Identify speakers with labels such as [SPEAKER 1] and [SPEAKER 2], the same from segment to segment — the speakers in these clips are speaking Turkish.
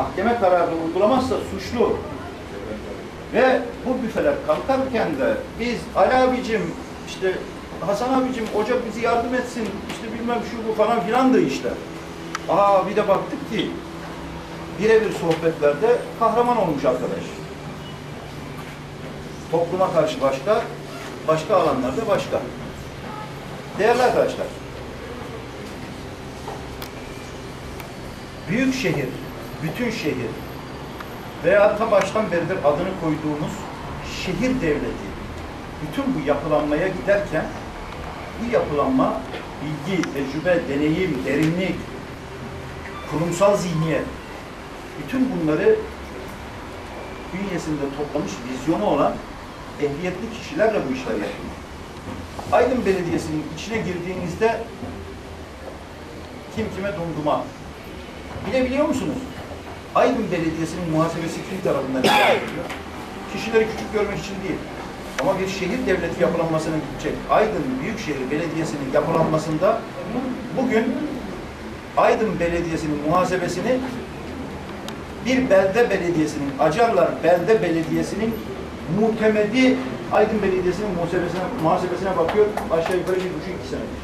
[SPEAKER 1] mahkeme kararını uygulamazsa suçlu. Ve bu büfeler kalkarken de biz Ali abicim işte Hasan abicim hoca bizi yardım etsin işte bilmem şu bu falan filandı işte. Aa bir de baktık ki birebir sohbetlerde kahraman olmuş arkadaş. Topluma karşı başka, başka alanlarda başka. Değerli arkadaşlar, büyük şehir, bütün şehir veya ta baştan beridir adını koyduğumuz şehir devleti bütün bu yapılanmaya giderken bu yapılanma bilgi, tecrübe, deneyim, derinlik, kurumsal zihniyet bütün bunları bünyesinde toplamış vizyonu olan ehliyetli kişilerle bu işler yapıyor. Aydın Belediyesi'nin içine girdiğinizde kim kime dumduma. Bilebiliyor musunuz? Aydın Belediyesi'nin muhasebesi kim tarafından icra ediliyor? Kişileri küçük görmek için değil. Ama bir şehir devleti yapılanmasına gidecek. Aydın Büyükşehir Belediyesi'nin yapılanmasında bugün Aydın Belediyesi'nin muhasebesini bir belde belediyesinin, Acarlar Belde Belediyesi'nin muhtemedi Aydın Belediyesi'nin muhasebesine, muhasebesine bakıyor. Aşağı yukarı bir buçuk iki senedir.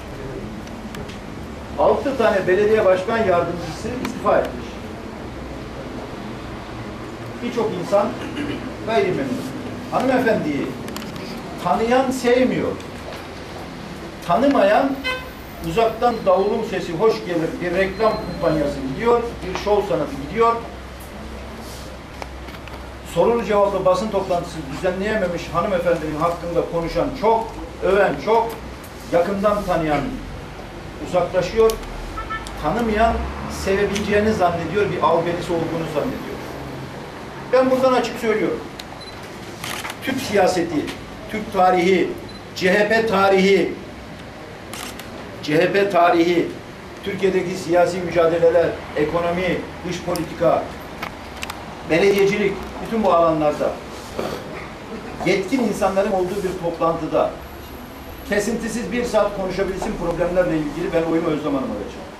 [SPEAKER 1] Altı tane belediye başkan yardımcısı istifa etmiş. Birçok insan gayrimemnun. Hanımefendiyi tanıyan sevmiyor. Tanımayan uzaktan davulun sesi hoş gelir. Bir reklam kumpanyası gidiyor, bir şov sanatı gidiyor. Sorulu cevaplı basın toplantısı düzenleyememiş hanımefendinin hakkında konuşan çok, öven çok, yakından tanıyan uzaklaşıyor, tanımayan sevebileceğini zannediyor, bir albenisi olduğunu zannediyor. Ben buradan açık söylüyorum. Türk siyaseti, Türk tarihi, CHP tarihi, CHP tarihi, Türkiye'deki siyasi mücadeleler, ekonomi, dış politika, belediyecilik, bütün bu alanlarda yetkin insanların olduğu bir toplantıda kesintisiz bir saat konuşabilsin problemlerle ilgili ben oyumu Özlem Hanım'a vereceğim.